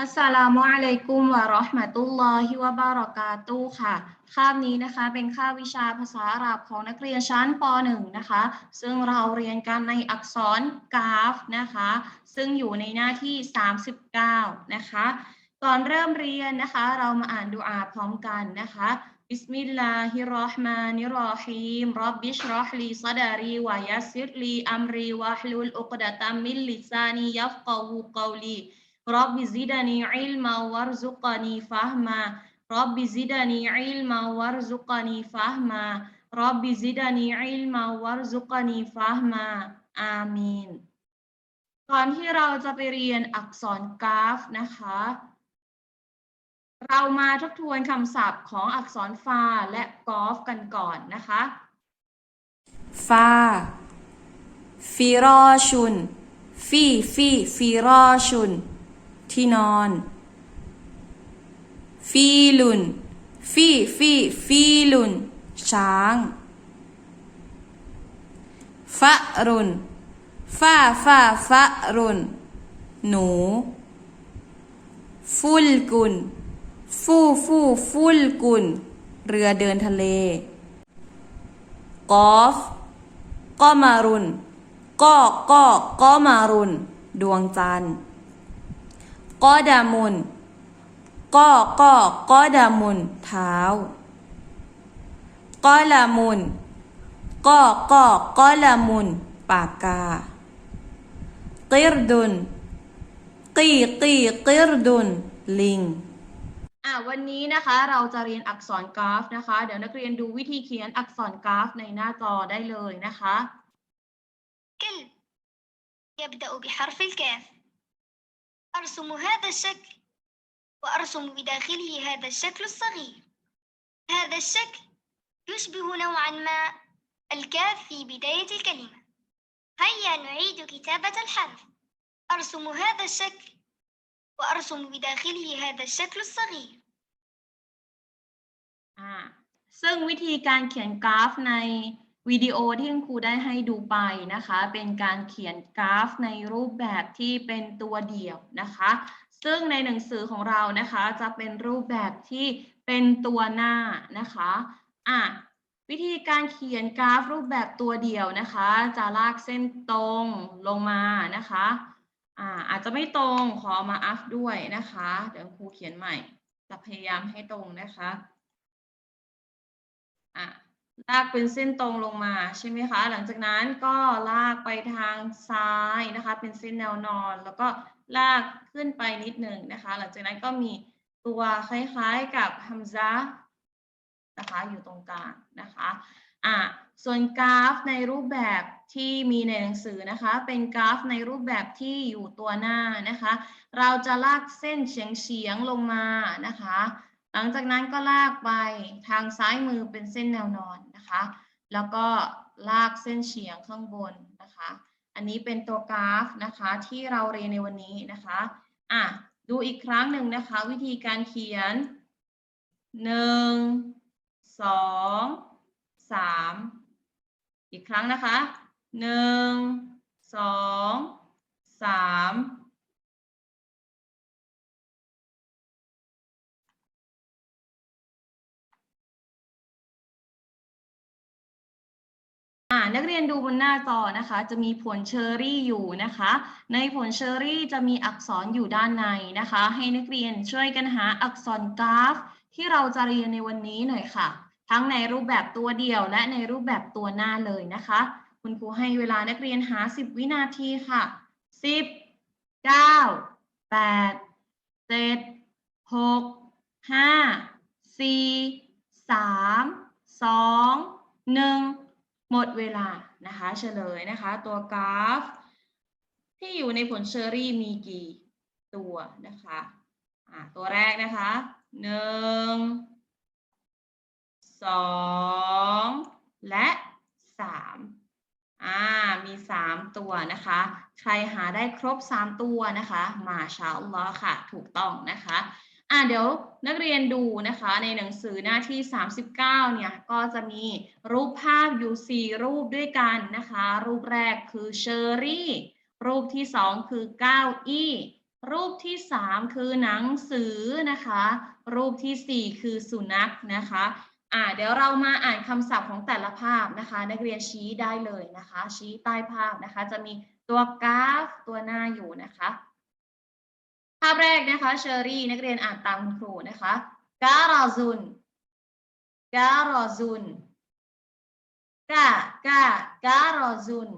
อัสสลามุอะลัยกุมวะเราะห์มะตุลลอฮิวะบารอกาตุค่ะ คาบนี้นะคะเป็นคาบวิชาภาษาอาหรับของนักเรียนชั้นป .1 นะคะ ซึ่งเราเรียนกันในอักษรกราฟนะคะ ซึ่งอยู่ในหน้าที่ 39 นะคะ ก่อนเริ่มเรียนนะคะ เรามาอ่านดุอาพร้อมกันนะคะบิสมิลลาฮิรราะห์มานิรราะฮีมรับบิชราะห์ลีซะดารีวะยัสซิรลีอัมรีวะฮลุลอุกดะตัมมิลลิซานียัฟกะฮูกอลี رب زدني علما وارزقني فهما رب زدني علما وارزقني فهما رب زدني علما وارزقني فهما อามีน ก่อนที่เราจะไปเรียนอักษรกราฟนะคะ เรามาทบทวนคำศัพท์ของอักษรฟาและกอฟกันก่อนนะคะ ฟาฟิรอชุน ฟีฟีฟิรอชุน ที่นอนฟีลุนฟีฟีฟีลุนช้างฟะรุนฟาฟาฟะรุนหนู ฟุลกุนฟูฟูฟุลกุนเรือเดินทะเลกอฟกอมารุนก็ก็กอมารุน ดวงจันทร์ กอดามุนก็ก็กอดามุน เท้ากอลามุนก็ก็กอลามุน ปากกากิรดุนกีกีกิรดุน ลิง อ่ะวันนี้นะคะเราจะเรียนอักษรกราฟนะคะ เดี๋ยวนักเรียนดูวิธีเขียนอักษรกราฟในหน้าจอได้เลยนะคะ كلب يبدأ بحرف الكاف أرسم هذا الشكل وأرسم بداخله هذا الشكل الصغير هذا الشكل يشبه نوعا ما الكاف في بداية الكلمة هيا نعيد كتابة الحرف أرسم هذا الشكل وأرسم بداخله هذا الشكل الصغير อ่าซึ่งวิธีการเขียนกราฟใน วิดีโอที่คุณครูได้ให้ดูไปนะคะ เป็นการเขียนกราฟในรูปแบบที่เป็นตัวเดี่ยวนะคะ ซึ่งในหนังสือของเรานะคะจะเป็นรูปแบบที่เป็นตัวหน้านะคะอะวิธีการเขียนกราฟรูปแบบตัวเดี่ยวนะคะ จะลากเส้นตรงลงมานะคะอ่าอาจจะไม่ตรงขอมาอัพด้วยนะคะ เดี๋ยวครูเขียนใหม่จะพยายามให้ตรงนะคะอะ ลากเป็นเส้นตรงลงมาใช่ไหมคะ หลังจากนั้นก็ลากไปทางซ้ายนะคะ เป็นเส้นแนวนอน แล้วก็ลากขึ้นไปนิดหนึ่งนะคะ หลังจากนั้นก็มีตัวคล้ายๆกับฮัมซะนะคะอยู่ตรงกลางนะคะอะส่วนกราฟในรูปแบบที่มีในหนังสือนะคะ เป็นกราฟในรูปแบบที่อยู่ตัวหน้านะคะ เราจะลากเส้นเฉียงๆลงมานะคะ ลังจากนั้นก็ลากไปทางซ้ายมือเป็นเส้นแนวนอนนะคะ แล้วก็ลากเส้นเฉียงข้างบนนะคะ อันนี้เป็นตัวกราฟนะคะที่เราเรียนในวันนี้นะคะอะดูอีกครั้งหนึ่งนะคะ วิธีการเขียน 1 2 3 อีกครั้งนะคะ 1 2 3 นักเรียนดูบนหน้าจอนะคะ จะมีผลเชอรี่อยู่นะคะ ในผลเชอรี่จะมีอักษรอยู่ด้านในนะคะ ให้นักเรียนช่วยกันหาอักษรกราฟ ที่เราจะเรียนในวันนี้หน่อยค่ะ ทั้งในรูปแบบตัวเดียว และในรูปแบบตัวหน้าเลยนะคะ คุณครูให้เวลานักเรียนหา 10 วินาทีค่ะ 10 9 8 7 6 5 4 3 2 1 หมดเวลานะคะเฉลยนะคะ ตัวกราฟ ที่อยู่ในผลเชอรี่มีกี่ตัวนะคะอ่าตัวแรกนะคะหนึ่งสองและสามอ่ามีสามตัวนะคะ ใครหาได้ครบสามตัวนะคะ มาชาอัลลอฮ์ค่ะ ถูกต้องนะคะ อะเดี๋ยวนักเรียนดูนะคะในหนังสือหน้าที่ 39 เนี่ยก็จะมีรูปภาพอยู่ 4 รูปด้วยกันนะคะ รูปแรกคือเชอรี่ รูปที่ 2 คือเก้าอี้ รูปที่สามคือหนังสือนะคะ รูปที่สี่คือสุนัขนะคะอ่าเดี๋ยวเรามาอ่านคำศัพท์ของแต่ละภาพนะคะ นักเรียนชี้ได้เลยนะคะ ชี้ใต้ภาพนะคะ จะมีตัวกราฟตัวหน้าอยู่นะคะ ภาพแรกนะคะเชอรี่นักเรียนอ่านตามคุณครูนะคะการาซุนการาซุนกากาการาซุน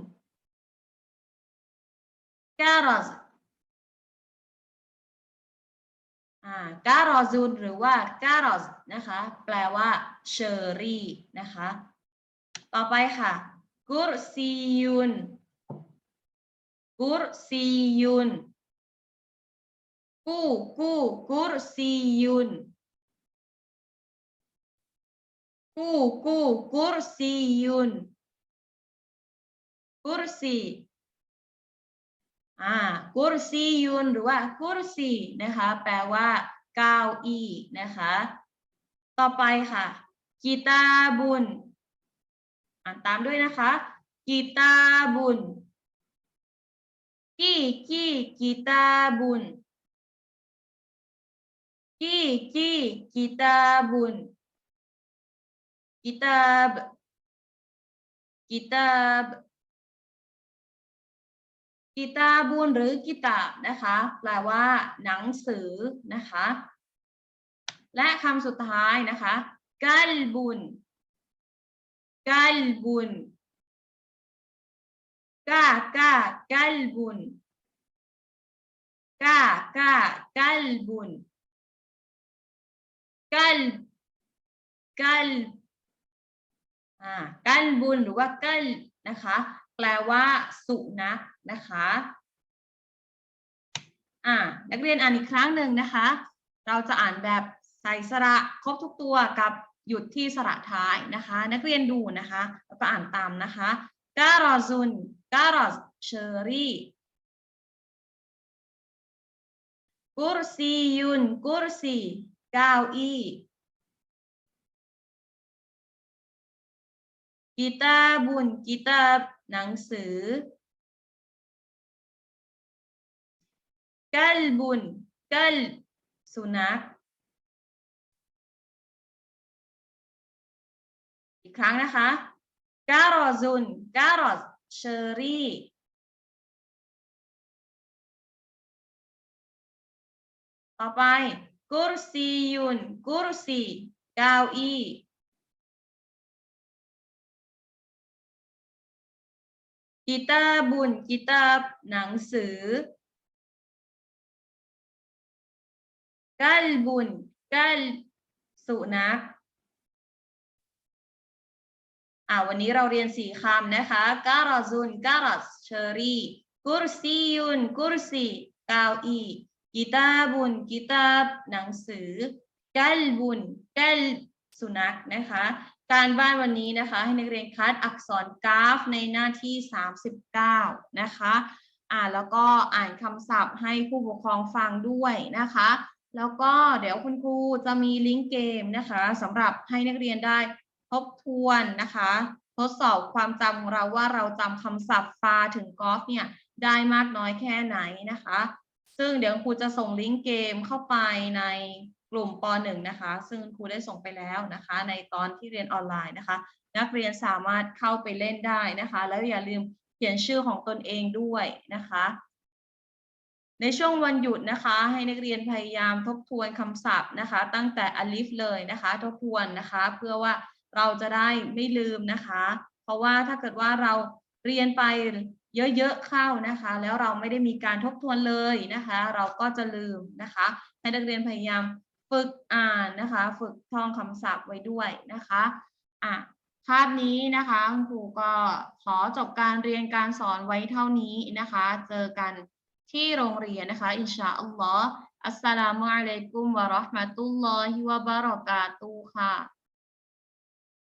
การาซอ่าการาซุนหรือว่าการาซนะคะแปลว่าเชอรี่นะคะต่อไปค่ะกุรซียุนกุรซียุน กูกูกุรซียุนกูกูกุรซียุนกุรซีอ่ากุรซียุนหรือว่ากุรซีนะคะแปลว่าเก้าอี้นะคะต่อไปค่ะกีตาบุญอ่านตามด้วยนะคะกีตาบุญกีกีกีตาบุญ Ki ki kitabun kitab kitab กิตาบุญหรือกิตาบนะคะแปลว่า หนังสือนะคะ และคำสุดท้ายนะคะกัลบุญกัลบุญกากากัลบุญกากากัลบุญ กัลกัลอ่ากัลบุญหรือว่ากัลนะคะ แปลว่าสุนัขนะคะอ่านักเรียนอ่านอีกครั้งหนึ่งนะคะ เราจะอ่านแบบใส่สระครบทุกตัวกับหยุดที่สระท้ายนะคะ นักเรียนดูนะคะ แล้วก็อ่านตามนะคะการอซุนการอเชอรี่กุรซียุนกุรซี เก้าอี้กีตาบุญกีตาหนังสือกัลบุญกัลสุนัขอีกครั้งนะคะการอซุนการอเชอรี่ต่อไป กุรซียุนกุรซีเก้าอี้กิตาบุญกิตาบหนังสือกัลบุญกัลสุนัขอ่าวันนี้เราเรียนสี่คำนะคะการอซุนการอเชอรี่กุรซียุนกุรซีเก้าอี้ กิตาบุญกิตาบหนังสือกัลบุญกัลสุนัขนะคะ การบ้านวันนี้นะคะ ให้นักเรียนคัดอักษรกราฟในหน้าที่ 39 นะคะอ่านแล้วก็อ่านคำศัพท์ให้ผู้ปกครองฟังด้วยนะคะ แล้วก็เดี๋ยวคุณครูจะมีลิงก์เกมนะคะสำหรับให้นักเรียนได้ทบทวนนะคะ ทดสอบความจำของเราว่าเราจำคำศัพท์ฟาถึงกอล์ฟเนี่ยได้มากน้อยแค่ไหนนะคะ ซึ่งเดี๋ยวครูจะส่งลิงก์เกมเข้าไปในกลุ่มป .1 นะคะ ซึ่งครูได้ส่งไปแล้วนะคะ ในตอนที่เรียนออนไลน์นะคะ นักเรียนสามารถเข้าไปเล่นได้นะคะ แล้วอย่าลืมเขียนชื่อของตนเองด้วยนะคะ ในช่วงวันหยุดนะคะ ให้นักเรียนพยายามทบทวนคำศัพท์นะคะ ตั้งแต่อลิฟเลยนะคะ ทบทวนนะคะ เพื่อว่าเราจะได้ไม่ลืมนะคะ เพราะว่าถ้าเกิดว่าเราเรียนไป เยอะๆเข้านะคะ แล้วเราไม่ได้มีการทบทวนเลยนะคะ เราก็จะลืมนะคะ ให้นักเรียนพยายามฝึกอ่านนะคะ ฝึกท่องคำศัพท์ไว้ด้วยนะคะอะภาพนี้นะคะคุณครูก็ขอจบการเรียนการสอนไว้เท่านี้นะคะ เจอกันที่โรงเรียนนะคะ อินชาอัลลอฮ์อัสสลามุอะลัยกุมวะราะห์มะตุลลอฮิวะบะเราะกาตุค่ะ